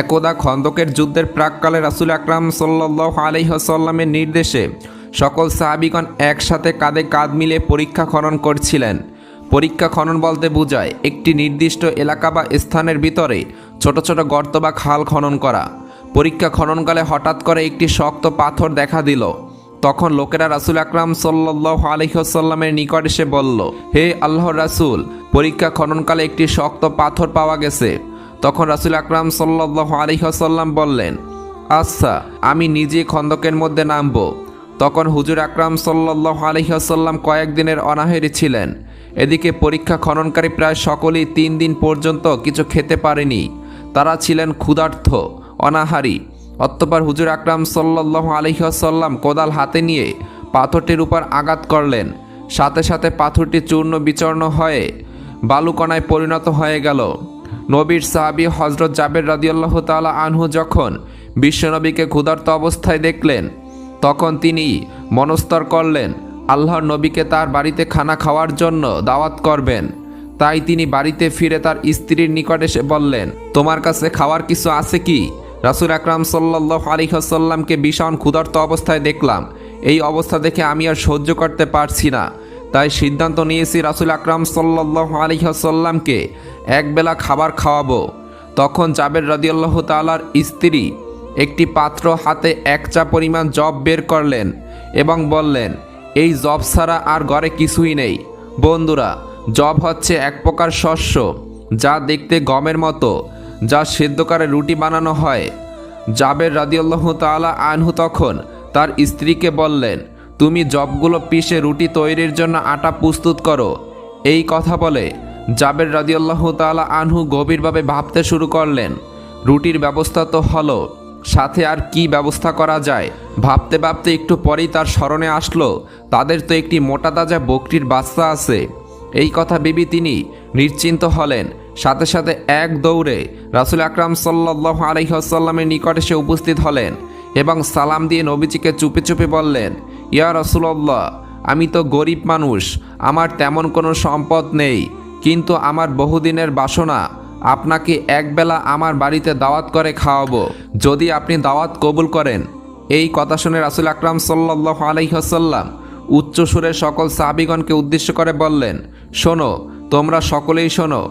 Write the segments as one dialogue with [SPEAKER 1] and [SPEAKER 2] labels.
[SPEAKER 1] একদা খন্দকের যুদ্ধের প্রাককালে রাসুল আকরাম সাল্লাহ আলহিহসাল্লামের নির্দেশে সকল সাহাবিগণ একসাথে কাঁধে কাঁধ মিলে পরীক্ষা খনন করছিলেন। পরীক্ষা খনন বলতে বোঝায় একটি নির্দিষ্ট এলাকা বা স্থানের ভিতরে ছোট ছোট গর্ত বা খাল খনন করা। পরীক্ষা খননকালে হঠাৎ করে একটি শক্ত পাথর দেখা দিল। তখন লোকেরা রাসুল আকরাম সাল্লাহ আলহিহসাল্লামের নিকট এসে বলল, হে আল্লাহ রাসুল, পরীক্ষা খননকালে একটি শক্ত পাথর পাওয়া গেছে। তখন রাসুল আকরাম সাল্লাহ আলহিহসাল্লাম বললেন আচ্ছা আমি নিজে খন্দকের মধ্যে নামব। তখন হুজুর আকরাম সাল্লাহ আলহিহসাল্লাম কয়েকদিনের অনাহেরি ছিলেন। এদিকে পরীক্ষা খননকারী প্রায় সকলেই তিন দিন পর্যন্ত কিছু খেতে পারেনি। তারা ছিলেন ক্ষুধার্থ অনাহারী। অতঃপর হুজুর আকরাম সাল্লাহ আলহিহাসাল্লাম কোদাল হাতে নিয়ে পাথরটির উপর আঘাত করলেন। সাথে সাথে পাথরটি চূর্ণ বিচর্ণ হয়ে বালুকণায় পরিণত হয়ে গেল। নবীর সাহাবি হজরত জাবের রাদিয়াল্লাহ তালা আনহু যখন বিশ্বনবীকে ক্ষুধার্ত অবস্থায় দেখলেন, তখন তিনি মনস্তর করলেন, আল্লাহর নবীকে তার বাড়িতে খানা খাওয়ার জন্য দাওয়াত করবেন। তাই তিনি বাড়িতে ফিরে তার স্ত্রীর নিকট এসে বললেন, তোমার কাছে খাওয়ার কিছু আছে কি? রাসুল আকরাম সাল্লাহ আলিহাসাল্লামকে ভীষণ ক্ষুধার্ত অবস্থায় দেখলাম। এই অবস্থা দেখে আমি আর সহ্য করতে পারছি না। তাই সিদ্ধান্ত নিয়েছি রাসুল আকরাম সাল্লাহ আলিহাসাল্লামকে একবেলা খাবার খাওয়াবো। তখন জাবের রাদিয়াল্লাহ তালার স্ত্রী একটি পাত্র হাতে এক চা পরিমাণ জব বের করলেন এবং বললেন, এই জব ছাড়া আর ঘরে কিছুই নেই। বন্ধুরা, জব হচ্ছে এক প্রকার শস্য যা দেখতে গমের মতো, যা সেদ্ধকারে রুটি বানানো হয়। জাবের রাদিয়াল্লাহ তালা আনহু তখন তার স্ত্রীকে বললেন তুমি জবগুলো পিষে রুটি তৈরির জন্য আটা প্রস্তুত করো। এই কথা বলে জাবের রাদিয়াল্লাহ তালা আনহু গভীরভাবে ভাবতে শুরু করলেন, রুটির ব্যবস্থা তো হলো, সাথে আর কি ব্যবস্থা করা যায়? ভাবতে ভাবতে একটু পরেই তার স্মরণে আসলো, তাদের তো একটি মোটা তাজা বকরির বাচ্চা আছে। এই কথা ভেবে তিনি নিশ্চিন্ত হলেন। সাথে সাথে এক দৌড়ে রাসুল আকরাম সাল্লাহ আলহিহাসাল্লামের নিকট এসে উপস্থিত হলেন। এবং সালাম দিয়ে নবীজিকে চুপে চুপে বললেন, ইয়া রসুল্লাহ আমি তো গরিব মানুষ, আমার তেমন কোনো সম্পদ নেই, কিন্তু আমার বহুদিনের বাসনা, আপনাকে একবেলা আমার বাড়িতে দাওয়াত করে খাওয়াবো। যদি আপনি দাওয়াত কবুল করেন। এই কথা শুনে রাসুল আকরাম সাল্লাহ আলহিহাসাল্লাম উচ্চ সুরে সকল সাহাবিগণকে উদ্দেশ্য করে বললেন, শোনো, তোমরা সকলেই শোনো,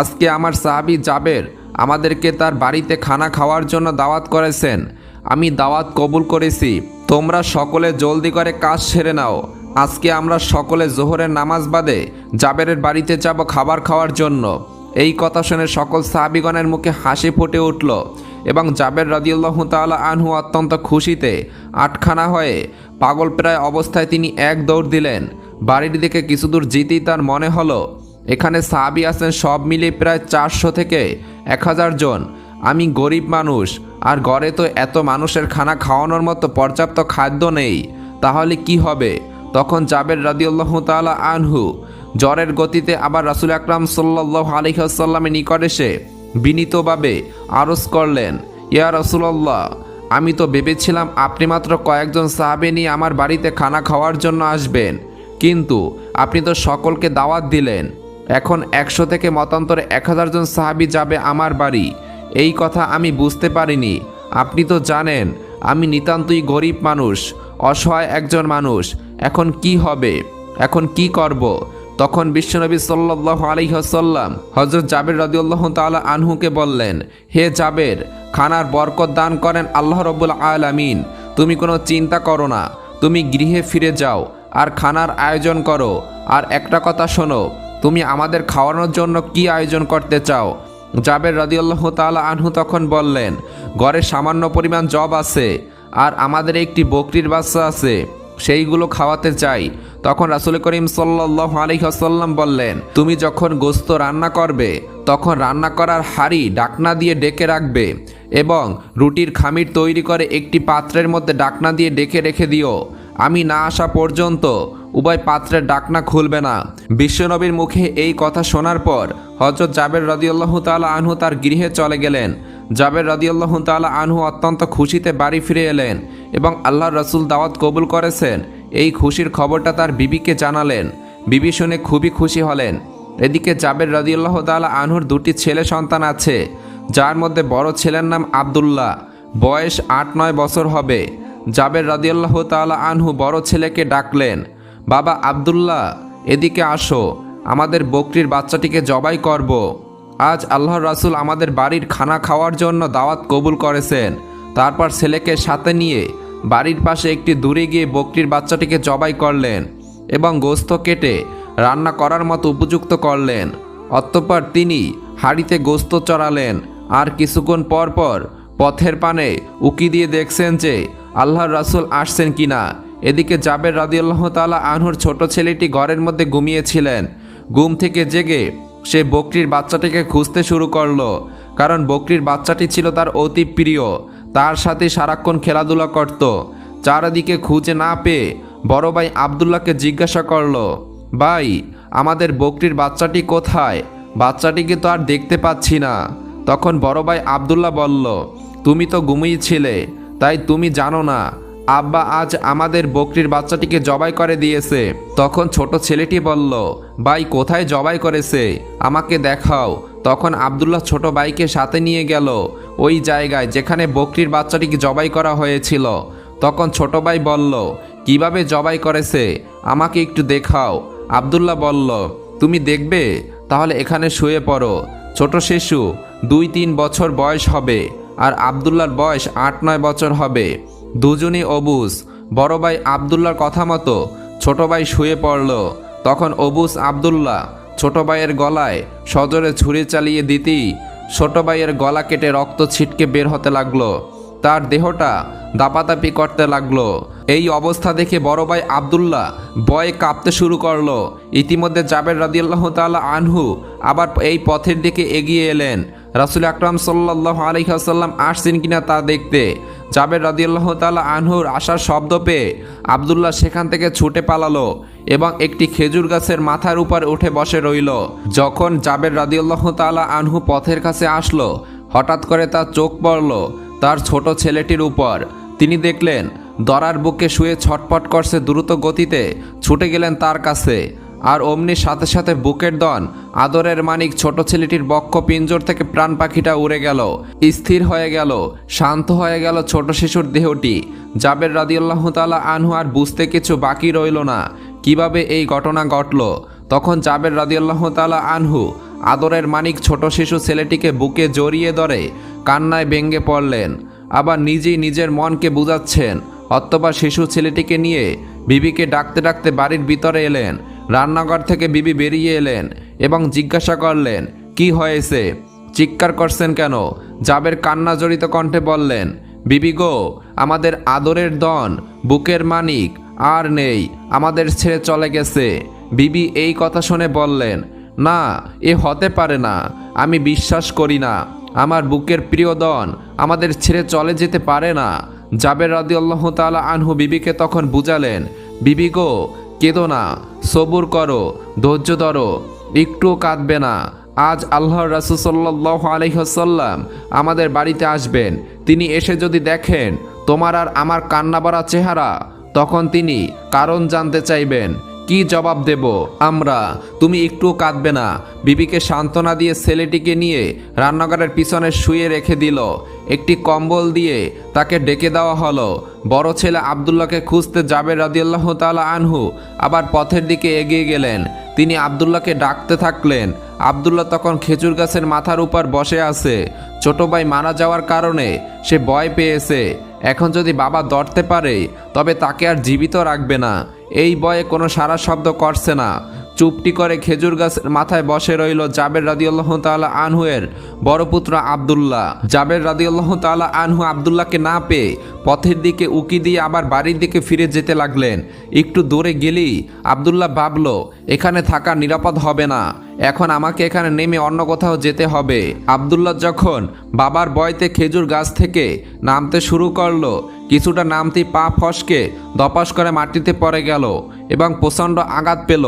[SPEAKER 1] আজকে আমার সাহাবি জাবের আমাদেরকে তার বাড়িতে খানা খাওয়ার জন্য দাওয়াত করেছেন আমি দাওয়াত কবুল করেছি। তোমরা সকলে জলদি করে কাজ সেরে নাও। আজকে আমরা সকলে জোহরের নামাজ বাদে জাবেরের বাড়িতে যাব খাবার খাওয়ার জন্য। এই কথা শুনে সকল সাহাবিগণের মুখে হাসি ফুটে উঠল এবং জাবের রাদিউল্লাহ তাআলা আনহু অত্যন্ত খুশিতে আটখানা হয়ে পাগল প্রায় অবস্থায় তিনি এক দৌড় দিলেন। বাড়ির দিকে কিছু দূর যেতেই তার মনে হলো, এখানে সাহাবি আছেন সব মিলিয়ে প্রায় চারশো থেকে এক হাজার জন। আমি গরিব মানুষ, আর ঘরে তো এত মানুষের খানা খাওয়ানোর মতো পর্যাপ্ত খাদ্য নেই। তাহলে কি হবে? তখন জাবের রাদিউল্লাহ তাআলা আনহু জ্বরের গতিতে আবার রাসুল আকরাম সাল্লাহ আলিহাসাল্লামের নিকট এসে বিনীতভাবে আরজ করলেন, ইয়া রসুল্লাহ আমি তো ভেবেছিলাম আপনি মাত্র কয়েকজন সাহাবে নিয়ে আমার বাড়িতে খানা খাওয়ার জন্য আসবেন, কিন্তু আপনি তো সকলকে দাওয়াত দিলেন। এখন একশো থেকে মতান্তরে এক হাজার জন সাহাবি যাবে আমার বাড়ি। এই কথা আমি বুঝতে পারিনি। আপনি তো জানেন, আমি নিতান্তই গরিব মানুষ, অসহায় একজন মানুষ। এখন কি হবে? এখন কি করব? তখন বিশ্বনবী সাল্লাহ আলিহাসাল্লাম হজরত জাবের রদিউল্লাহ তালা আনহুকে বললেন, হে জাবের, খানার বরকত দান করেন আল্লাহ রব্বুল আলামিন। তুমি কোনো চিন্তা করো না, তুমি গৃহে ফিরে যাও আর খানার আয়োজন করো। আর একটা কথা শোনো, তুমি আমাদের খাওয়ানোর জন্য কি আয়োজন করতে চাও? জাবের রদিউল্লাহ তালা আনহু তখন বললেন, ঘরে সামান্য পরিমাণ জব আছে আর আমাদের একটি বকরির বাচ্চা আছে, সেইগুলো খাওয়াতে চাই। তখন রাসুল করিম সাল্লাহ আলহিহাসাল্লাম বললেন, তুমি যখন গোস্ত রান্না করবে, তখন রান্না করার হাড়ি ডাকনা দিয়ে ডেকে রাখবে এবং রুটির খামির তৈরি করে একটি পাত্রের মধ্যে ডাকনা দিয়ে ডেকে রেখে দিও। আমি না আসা পর্যন্ত উভয় পাত্রের ডাকনা খুলবে না। বিশ্বনবীর মুখে এই কথা শোনার পর হজরত জাবের রদিউল্লাহ তালা আনহু তার গৃহে চলে গেলেন। জাবের রদিউল্লাহ তালা আনহু অত্যন্ত খুশিতে বাড়ি ফিরে এলেন এবং আল্লাহ রসুল দাওয়াত কবুল করেছেন। এই খুশির খবরটা তার বিবিকে জানালেন। বিবি শুনে খুবই খুশি হলেন। এদিকে জাবের রদিউল্লাহ তালা আনহুর দুটি ছেলে সন্তান আছে, যার মধ্যে বড় ছেলের নাম আবদুল্লাহ। বয়স আট নয় বছর হবে। জাবের রাদিয়াল্লাহ তাআলা আনহু বড় ছেলেকে ডাকলেন, বাবা আবদুল্লাহ, এদিকে আসো, আমাদের বকরির বাচ্চাটিকে জবাই করব। আজ আল্লাহ রাসুল আমাদের বাড়ির খানা খাওয়ার জন্য দাওয়াত কবুল করেছেন। তারপর ছেলেকে সাথে নিয়ে বাড়ির পাশে একটি দূরে গিয়ে বকরির বাচ্চাটিকে জবাই করলেন এবং গোস্ত কেটে রান্না করার মতো উপযুক্ত করলেন। অতঃপর তিনি হাড়িতে গোস্ত চড়ালেন। আর কিছুক্ষণ পর পর পথের পানে উকি দিয়ে দেখছেন যে আল্লাহর রাসূল আসছেন কিনা এদিকে জাবের রাদিয়াল্লাহ তাআলা আনহুর ছোট ছেলেটি ঘরের মধ্যে ঘুমিয়েছিলেন। ঘুম থেকে জেগে সে বকরির বাচ্চাটিকে খুঁজতে শুরু করল। কারণ বকরির বাচ্চাটি ছিল তার অতি প্রিয়। তার সাথে সারাক্ষণ খেলাধুলা করত। চারিদিকে খুঁজে না পেয়ে বড় ভাই আবদুল্লাহকে জিজ্ঞাসা করল, ভাই, আমাদের বকরির বাচ্চাটি কোথায়? বাচ্চাটিকে তো আর দেখতে পাচ্ছি না। তখন বড় ভাই আবদুল্লাহ বলল, তুমি তো ঘুমিয়েছিলে তাই তুমি জানো না, আব্বা আজ আমাদের বকরির বাচ্চাটিকে জবাই করে দিয়েছে। তখন ছোট ছেলেটি বলল, ভাই, কোথায় জবাই করেছে? আমাকে দেখাও। তখন আবদুল্লাহ ছোট ভাইকে সাথে নিয়ে গেল, ওই জায়গায় যেখানে বকরির বাচ্চাটিকে জবাই করা হয়েছিল। তখন ছোট ভাই বলল, কীভাবে জবাই করেছে? আমাকে একটু দেখাও। আবদুল্লাহ বলল, তুমি দেখবে? তাহলে এখানে শুয়ে পড়ো। ছোট শিশু দুই তিন বছর বয়স হবে। আর আবদুল্লার বয়স আট নয় বছর হবে। দুজনই অবুজ। বড় ভাই আবদুল্লার কথা মতো ছোট ভাই শুয়ে পড়ল। তখন অবুজ আবদুল্লাহ ছোট ভাইয়ের গলায় সজোরে ছুরি চালিয়ে দিতেই ছোট ভাইয়ের গলা কেটে রক্ত ছিটকে বের হতে লাগল। তার দেহটা দাপাতাপি করতে লাগল। এই অবস্থা দেখে বড় ভাই আবদুল্লাহ ভয়ে কাঁপতে শুরু করল। ইতিমধ্যে জাবের রাদিয়াল্লাহ তাআলা আনহু আবার এই পথের দিকে এগিয়ে এলেন। রাসুল আকরাম সাল্লাহ আলহিহাসাল্লাম আসছেন কিনা তা দেখতে জাবের রাদিয়াল্লাহ তাআলা আনহুর আসার শব্দ পেয়ে আবদুল্লাহ সেখান থেকে ছুটে পালালো এবং একটি খেজুর গাছের মাথার উপর উঠে বসে রইল। যখন জাবের রাদিয়াল্লাহ তাআলা আনহু পথের কাছে আসলো, হঠাৎ করে তার চোখ পড়ল তার ছোট ছেলেটির উপর। তিনি দেখলেন, দরার বুকে শুয়ে ছটপট করছে দ্রুত গতিতে, ছুটে গেলেন তার কাছে। আর অমনি সাথে সাথে বুকের দন। আদরের মানিক ছোট ছেলেটির বক্ষ পিঞ্জর থেকে প্রাণ পাখিটা উড়ে গেল। স্থির হয়ে গেল, শান্ত হয়ে গেল ছোট শিশুর দেহটি। জাবের রাদিয়াল্লাহু তাআলা আনহু আর বুঝতে কিছু বাকি রইল না। কীভাবে এই ঘটনা ঘটল? তখন জাবের রাদিয়াল্লাহু তাআলা আনহু আদরের মানিক ছোট শিশু ছেলেটিকে বুকে জড়িয়ে ধরে কান্নায় ভেঙ্গে পড়লেন। আবার নিজেই নিজের মনকে বুঝাচ্ছেন অথবা শিশু ছেলেটিকে নিয়ে বিবিকে ডাকতে ডাকতে বাড়ির ভিতরে এলেন। রান্নাঘর থেকে বিবি বেরিয়ে এলেন এবং জিজ্ঞাসা করলেন, কি হয়েছে? চিৎকার করছেন কেন? জাবের কান্না জড়িত কণ্ঠে বললেন, বিবি গো, আমাদের আদরের দন বুকের মানিক, আর নেই, আমাদের ছেড়ে চলে গেছে। বিবি এই কথা শুনে বললেন, না, এ হতে পারে না, আমি বিশ্বাস করি না, আমার বুকের প্রিয় দন আমাদের ছেড়ে চলে যেতে পারে না। জাবের রাদি আল্লাহ তালা আনহু বিবিকে তখন বুঝালেন, বিবি গো কেঁদো না, সবুর করো, ধৈর্য ধরো একটুও কাঁদবে না। আজ আল্লাহর রাসুল সাল্লাহ আলহ্লাম আমাদের বাড়িতে আসবেন। তিনি এসে যদি দেখেন তোমার আর আমার কান্না ভরা চেহারা, তখন তিনি কারণ জানতে চাইবেন। কি জবাব দেব? আমরা, তুমি একটু কাঁদবে না। বিবিকে সান্ত্বনা দিয়ে ছেলেটিকে নিয়ে রান্নাঘরের পিছনে শুয়ে রেখে দিল। একটি কম্বল দিয়ে তাকে ডেকে দেওয়া হলো। বড় ছেলে আবদুল্লাহকে খুঁজতে যাবে রাদিয়াল্লাহ তাআলা আনহু, আবার পথের দিকে এগিয়ে গেলেন। তিনি আবদুল্লাহকে ডাকতে থাকলেন। আবদুল্লাহ তখন খেজুর গাছের মাথার উপর বসে আছে। ছোট ভাই মারা যাওয়ার কারণে সে ভয় পেয়েছে। এখন যদি বাবা ধরতে পারে, তবে তাকে আর জীবিত রাখবে না। এই বয়ে কোনো সারা শব্দ করছে না। চুপটি করে খেজুর গাছের মাথায় বসে রইল জাবের রাদিউল্লাহ তালা আনহুয়ের বড় পুত্র আবদুল্লাহ। জাবের রাদিউল্লাহ তাআলা আনহু আবদুল্লাহকে না পেয়ে পথের দিকে উকি দিয়ে আবার বাড়ির দিকে ফিরে যেতে লাগলেন। একটু দূরে গেলেই আবদুল্লাহ ভাবল, এখানে থাকা নিরাপদ হবে না। এখন আমাকে এখানে নেমে অন্য কোথাও যেতে হবে। আবদুল্লাহ যখন বাবার বয়তে খেজুর গাছ থেকে নামতে শুরু করল কিছুটা নামতেই পা ফসকে দপাস করে মাটিতে পড়ে গেল এবং প্রচণ্ড আঘাত পেল।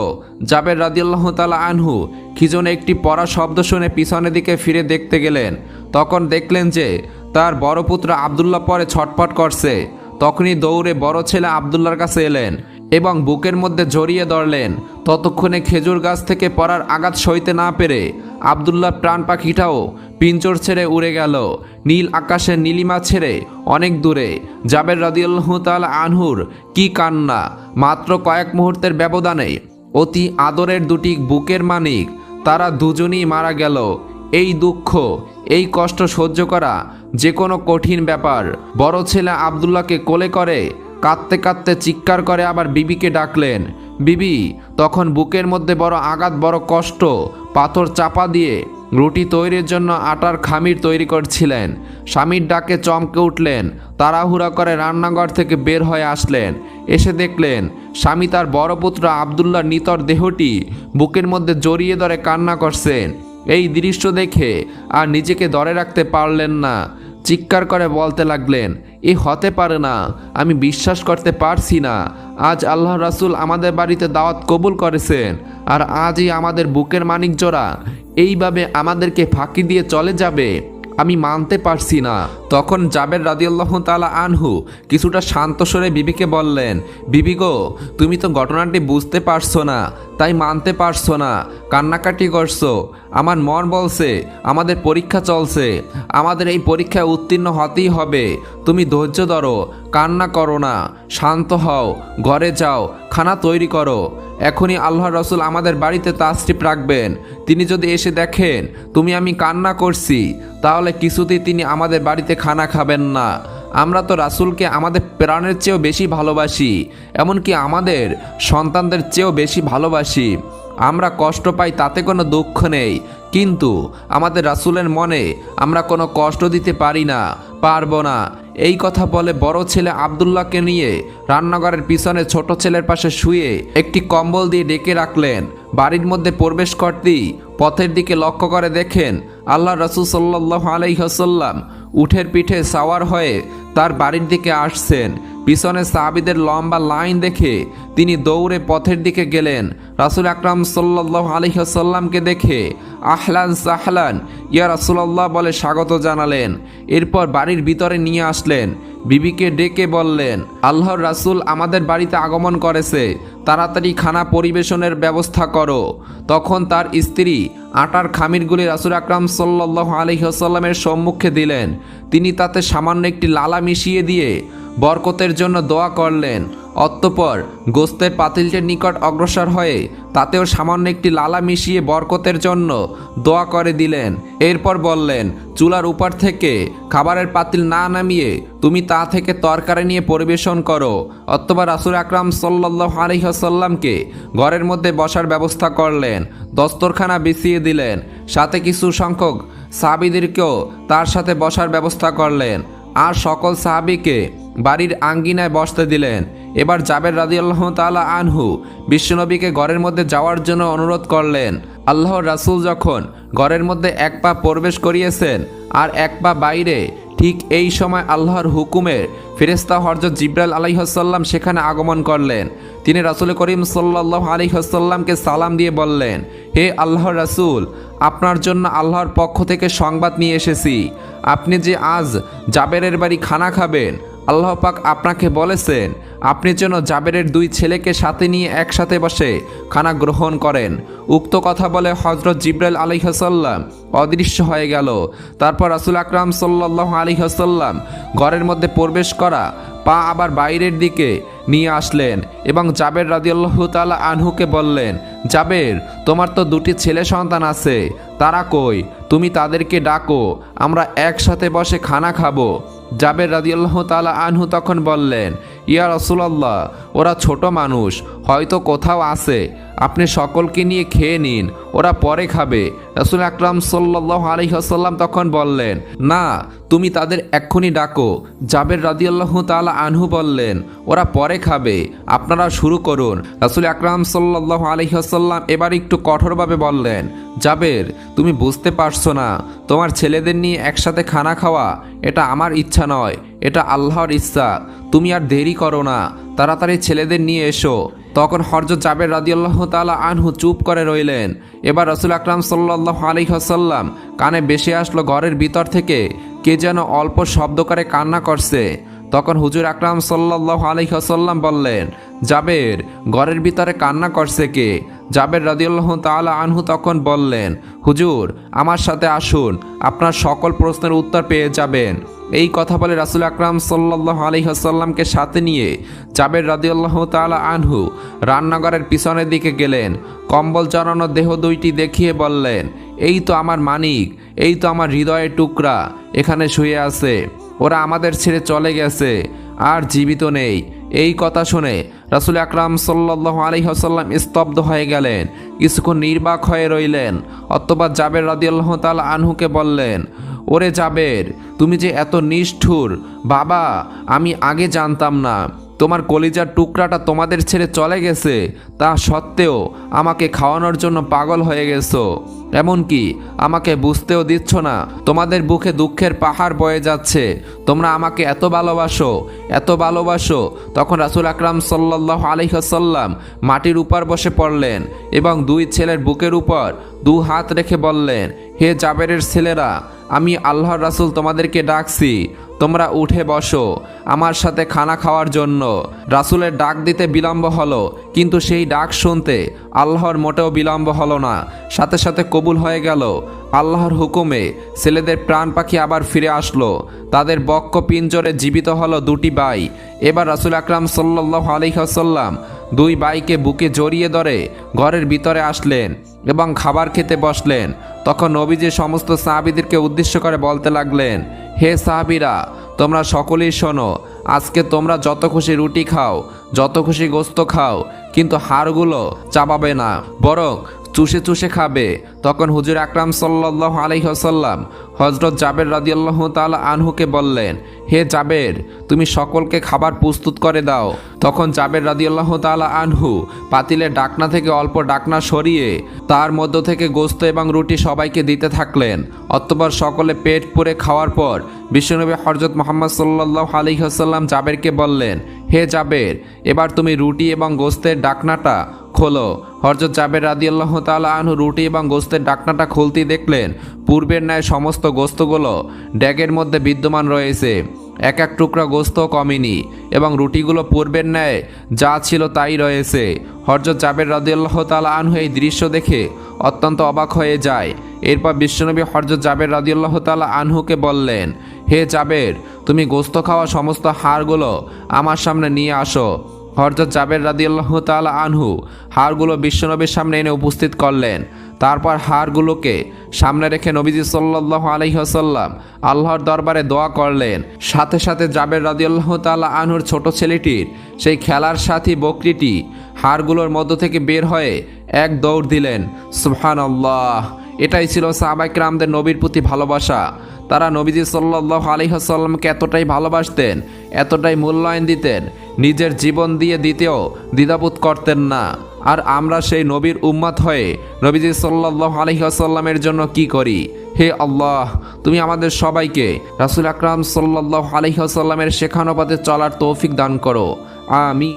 [SPEAKER 1] জাবের রাদিয়াল্লাহ তালা আনহু খিজনে একটি পড়া শব্দ শুনে পিছনের দিকে ফিরে দেখতে গেলেন। তখন দেখলেন যে তার বড় পুত্র আবদুল্লাহ পরে ছটফট করছে। তখনই দৌড়ে বড় ছেলে আবদুল্লার কাছে এলেন। এবং বুকের মধ্যে জড়িয়ে ধরলেন। ততক্ষণে খেজুর গাছ থেকে পড়ার আঘাত সইতে না পেরে আবদুল্লাহ প্রাণ পাখিটাও পিঞ্চর ছেড়ে উড়ে গেল। নীল আকাশের নীলিমা ছেড়ে অনেক দূরে। জাবের রাদিউল্লাহ তাল আনহুর কি কান্না? মাত্র কয়েক মুহূর্তের ব্যবধানে অতি আদরের দুটি বুকের মানিক, তারা দুজনই মারা গেল। এই দুঃখ, এই কষ্ট সহ্য করা যে কোনো কঠিন ব্যাপার। বড় ছেলে আবদুল্লাহকে কোলে করে কাঁদতে কাঁদতে চিৎকার করে আবার বিবিকে ডাকলেন। বিবি, তখন বুকের মধ্যে বড় আঘাত, বড় কষ্ট, পাথর চাপা দিয়ে রুটি তৈরির জন্য আটার খামির তৈরি করছিলেন। স্বামীর ডাকে চমকে উঠলেন, তাড়াহুড়া করে রান্নাঘর থেকে বের হয়ে আসলেন। এসে দেখলেন, স্বামী তার বড় পুত্র আবদুল্লাহ নিতর দেহটি বুকের মধ্যে জড়িয়ে ধরে কান্না করছেন। এই দৃশ্য দেখে আর নিজেকে ধরে রাখতে পারলেন না। চিৎকার করে বলতে লাগলেন, এ হতে পারে না, আমি বিশ্বাস করতে পারছি না। আজ আল্লাহ রাসুল আমাদের বাড়িতে দাওয়াত কবুল করেছেন, আর আজই আমাদের বুকের মানিক জোড়া এইভাবে আমাদেরকে ফাঁকি দিয়ে চলে যাবে। আমি মানতে পারছি না। তখন জাবের রাদিউল্লাহ তালা আনহু কিছুটা শান্ত স্বরে বিবিকে বললেন, বিবি গো, তুমি তো ঘটনাটি বুঝতে পারছ না, তাই মানতে পারছ না। কান্নাকাটি করছ। আমার মন বলছে, আমাদের পরীক্ষা চলছে। আমাদের এই পরীক্ষায় উত্তীর্ণ হতেই হবে। তুমি ধৈর্য ধরো, কান্না করো না। শান্ত হও, ঘরে যাও, খানা তৈরি করো। এখনই আল্লাহ রসুল আমাদের বাড়িতে তাস্ট্রিপ রাখবেন। তিনি যদি এসে দেখেন, তুমি আমি কান্না করছি তাহলে কিছুতেই তিনি আমাদের বাড়িতে খানা খাবেন না। আমরা তো রাসুলকে আমাদের প্রাণের চেয়েও বেশি ভালোবাসি, এমনকি আমাদের সন্তানদের চেয়েও বেশি ভালোবাসি। আমরা কষ্ট পাই তাতে কোনো দুঃখ নেই, কিন্তু আমাদের রাসুলের মনে আমরা কোনো কষ্ট দিতে পারি না, পারব না। এই কথা বলে বড় ছেলে আবদুল্লাহকে নিয়ে রান্নাঘরের পিছনে ছোট ছেলের পাশে শুয়ে একটি কম্বল দিয়ে ডেকে রাখলেন। বাড়ির মধ্যে প্রবেশ করতেই পথের দিকে লক্ষ্য করে দেখেন আল্লাহ রসুল সাল্লাহ আলাইহসাল্লাম উঠের পিঠে সাওয়ার হয়ে তার বাড়ির দিকে আসছেন। পিছনে সাহাবিদের লম্বা লাইন দেখে তিনি দৌড়ে পথের দিকে গেলেন। রাসুল আকরাম সাল্লাহ আলহিহাসাল্লামকে দেখে আহলান সাহলান, ইয়া রাসুলাল্লাহ বলে স্বাগত জানালেন। এরপর বাড়ির ভিতরে নিয়ে আসলেন। বিবিকে ডেকে বললেন, আল্লাহর রাসুল আমাদের বাড়িতে আগমন করেছে। তাড়াতাড়ি খানা পরিবেশনের ব্যবস্থা করো। তখন তার স্ত্রী আটার খামিরগুলি রাসুল আকরাম সাল্লাহ আলহিহসাল্লামের সম্মুখে দিলেন। তিনি তাতে সামান্য একটি লালা মিশিয়ে দিয়ে বরকতের জন্য দোয়া করলেন। অতঃপর গোস্তের পাতিলটির নিকট অগ্রসর হয়ে তাতেও সামান্য একটি লালা মিশিয়ে বরকতের জন্য দোয়া করে দিলেন। এরপর বললেন, চুলার উপর থেকে খাবারের পাতিল না নামিয়ে তুমি তা থেকে তরকারি নিয়ে পরিবেশন করো। অথবা রাসুল আকরাম সাল্লাহ আলহিহাসাল্লামকে ঘরের মধ্যে বসার ব্যবস্থা করলেন, দস্তরখানা বিছিয়ে দিলেন, সাথে কিছু সংখ্যক সাহাবিদেরকেও তার সাথে বসার ব্যবস্থা করলেন। আর সকল সাহাবিকে বাড়ির আঙ্গিনায় বসতে দিলেন। এবার জাবের রাদিয়াল্লাহ তালা আনহু বিশ্বনবীকে ঘরের মধ্যে যাওয়ার জন্য অনুরোধ করলেন। আল্লাহ রাসূল যখন ঘরের মধ্যে এক পা প্রবেশ করিয়েছেন আর এক পা বাইরে, ঠিক এই সময় আল্লাহর হুকুমের ফেরেস্তা হরজত জিব্রাইল আলাইহসাল্লাম সেখানে আগমন করলেন। তিনি রাসুল করিম সাল্লাহ আলিহাসাল্লামকে সালাম দিয়ে বললেন, হে আল্লাহ রাসুল, আপনার জন্য আল্লাহর পক্ষ থেকে সংবাদ নিয়ে এসেছি। আপনি যে আজ জাবেরের বাড়ি খানা খাবেন আল্লাহ পাক আপনাকে বলেছেন, আপনি যেন জাবেরের দুই ছেলেকে সাথে নিয়ে একসাথে বসে খানা গ্রহণ করেন। উক্ত কথা বলে হজরত জিব্রাইল আলী হাসাল্লাম অদৃশ্য হয়ে গেল। তারপর রাসুল আকরাম সাল্লাহ আলী হাসাল্লাম ঘরের মধ্যে প্রবেশ করা, পা আবার বাইরের দিকে নিয়ে আসলেন এবং জাবের রাদিয়াল্লাহু তাআলা আনহুকে বললেন, জাবের, তোমার তো দুটি ছেলে সন্তান আছে, তারা কই? তুমি তাদেরকে ডাকো, আমরা একসাথে বসে খানা খাব। জাবের রাজিউল্লাহ তালা আনহু তখন বললেন ইয়া রাসূলুল্লাহ, ওরা ছোট মানুষ, হয়তো কোথাও আছে। আপনি সকলকে নিয়ে খেয়ে নিন, ওরা পরে খাবে। রাসুল আকরাম সাল্লাহ আলহিহাসাল্লাম তখন বললেন, না, তুমি তাদের এক্ষুনি ডাকো। জাবের রাদিয়াল্লাহ তাআলা আনহু বললেন, ওরা পরে খাবে, আপনারা শুরু করুন। রাসুল আকরাম সাল্লাহ আলহিহাসাল্লাম এবার একটু কঠোরভাবে বললেন, জাবের, তুমি বুঝতে পারছ না, তোমার ছেলেদের নিয়ে একসাথে খানা খাওয়া, এটা আমার ইচ্ছা নয়। এটা আল্লাহর ইচ্ছা। তুমি আর দেরি করো না। তাড়াতাড়ি ছেলেদের নিয়ে এসো। তখন হরজত জাবের রাদিয়াল্লাহ তাআলা আনহু চুপ করে রইলেন। এবার রসুল আকরাম সাল্লাহ আলিহাসাল্লাম কানে বেশি আসলো ঘরের ভিতর থেকে। কে যেন অল্প শব্দ করে কান্না করছে। তখন হুজুর আকরাম সাল্লাহ আলিহাসাল্লাম বললেন, জাবের, ঘরের ভিতরে কান্না করছে কে? জাবের রাদিউল্লাহ তাআলা আনহু তখন বললেন, হুজুর, আমার সাথে আসুন। আপনার সকল প্রশ্নের উত্তর পেয়ে যাবেন। এই কথা বলে রাসুল আকরাম সাল্লাহ আলহিহাসাল্লামকে সাথে নিয়ে জাবের রাদিউল্লাহ তালা আনহু রান্নাঘরের পিছনের দিকে গেলেন। কম্বল চড়ানো দেহ দুইটি দেখিয়ে বললেন, এই তো আমার মানিক, এই তো আমার হৃদয়ের টুকরা, এখানে শুয়ে আছে, ওরা আমাদের ছেড়ে চলে গেছে, আর জীবিত নেই। এই কথা শুনে রাসুল আকরাম সাল্লাহ আলহিহাসাল্লাম স্তব্ধ হয়ে গেলেন, কিছুক্ষণ নির্বাক হয়ে রইলেন। অতবার জাবের রাদিয়াল্লাহ তাল আনহুকে বললেন, ওরে জাবের, তুমি যে এত নিষ্ঠুর, বাবা, আমি আগে জানতাম না। তোমার কলিজার টুকরাটা তোমাদের ছেড়ে চলে গেছে। তা সত্ত্বেও আমাকে খাওয়ানোর জন্য পাগল হয়ে গেছো। এমনকি আমাকে বুঝতেও দিচ্ছ না, তোমাদের বুকে দুঃখের পাহাড় বয়ে যাচ্ছে। তোমরা আমাকে এত ভালোবাসো এত ভালোবাসো। তখন রাসুল আকরাম সাল্লাহ আলহিহাসাল্লাম মাটির উপর বসে পড়লেন এবং দুই ছেলের বুকের উপর দু হাত রেখে বললেন, হে জাবেরের ছেলেরা, আমি আল্লাহর রাসুল তোমাদেরকে ডাকছি। তোমরা উঠে বসো। আমার সাথে খানা খাওয়ার জন্য। রাসুলের ডাক দিতে বিলম্ব হলো, কিন্তু সেই ডাক শুনতে আল্লাহর মোটেও বিলম্ব হলো না। সাথে সাথে কবুল হয়ে গেল। আল্লাহর হুকুমে ছেলেদের প্রাণ পাখি আবার ফিরে আসলো। তাদের বক্ষ পিঞ্জরে জীবিত হলো দুটি বাই। এবার রাসুল আকরাম সাল্লাহ আলহিহাসাল্লাম দুই বাইকে বুকে জড়িয়ে ধরে ঘরের ভিতরে আসলেন এবং খাবার খেতে বসলেন। তখন নবীজি সমস্ত সাহাবিদেরকে উদ্দেশ্য করে বলতে লাগলেন, হে সাহাবিরা, তোমরা সকলেই শোনো, আজকে তোমরা যত খুশি রুটি খাও, যত খুশি গোস্ত খাও, কিন্তু হাড়গুলো চাপাবে না। বরং চুষে চুষে খাবে। তখন হুজুর আকরাম সাল্লাহ আলহিহসাল্লাম হজরত জাবের রাদিয়াল্লাহ তাআলা আনহুকে বললেন, হে জাবের, তুমি সকলকে খাবার প্রস্তুত করে দাও। তখন জাবের রাদিয়াল্লাহ তাআলা আনহু পাতিলের ডাকনা থেকে অল্প ডাকনা সরিয়ে তার মধ্য থেকে গোস্ত এবং রুটি সবাইকে দিতে থাকলেন। অতঃপর সকলে পেট পুরে খাওয়ার পর বিশ্বনবী হরজত মোহাম্মদ সাল্লাহ আলহিহাসাল্লাম জাবেরকে বললেন, হে জাবের, এবার তুমি রুটি এবং গোস্তের ডাকনাটা খোলো। হরজত জাবের রাদিয়াল্লাহ তাআলা আনহু রুটি এবং গোস্তের ডাকনাটা খুলতে দেখলেন, পূর্বের ন্যায় সমস্ত গোস্তগুলো ড্যাগের মধ্যে বিদ্যমান রয়েছে। এক এক টুকরা গোস্ত কমেনি এবং রুটিগুলো পূর্বের ন্যায় যা ছিল তাই রয়েছে। হরজত জাবের রাদিয়াল্লাহ তাআলা আনহু এই দৃশ্য দেখে অত্যন্ত অবাক হয়ে যায়। এরপর বিশ্বনবী হরজত জাবের রাদিয়াল্লাহ তাআলা আনহুকে বললেন, হে জাবের, তুমি গোস্ত খাওয়া সমস্ত হাড়গুলো আমার সামনে নিয়ে আসো। হরজত জাবের রাদিয়াল্লাহ তাআলা আনহু হাড়গুলো বিশ্বনবীর সামনে এনে উপস্থিত করলেন। তারপর হাড়গুলোকে সামনে রেখে নবীজি সাল্লাহ আলহিহাসাল্লাম আল্লাহর দরবারে দোয়া করলেন। সাথে সাথে জাবের রাদিয়াল্লাহ তাআলা আনহুর ছোট ছেলেটির সেই খেলার সাথী বকরিটি হাড়গুলোর মধ্য থেকে বের হয়ে এক দৌড় দিলেন। সুবহান আল্লাহ এটাই ছিল সাহাবাইকরামদের নবীর প্রতি ভালোবাসা। তারা নবীজি সাল্লাহ আলিহাসাল্লামকে এতটাই ভালোবাসতেন, এতটাই মূল্যায়ন দিতেন, নিজের জীবন দিয়ে দিতেও দ্বিধাবোধ করতেন না। আর আমরা সেই নবীর উম্মাত হয়ে নবীজি সাল্লাহ আলহিহাসাল্লামের জন্য কি করি? হে আল্লাহ, তুমি আমাদের সবাইকে রাসুল আকরাম সাল্লাহ আলহিহাসাল্লামের শেখানো পথে চলার তৌফিক দান করো। আমি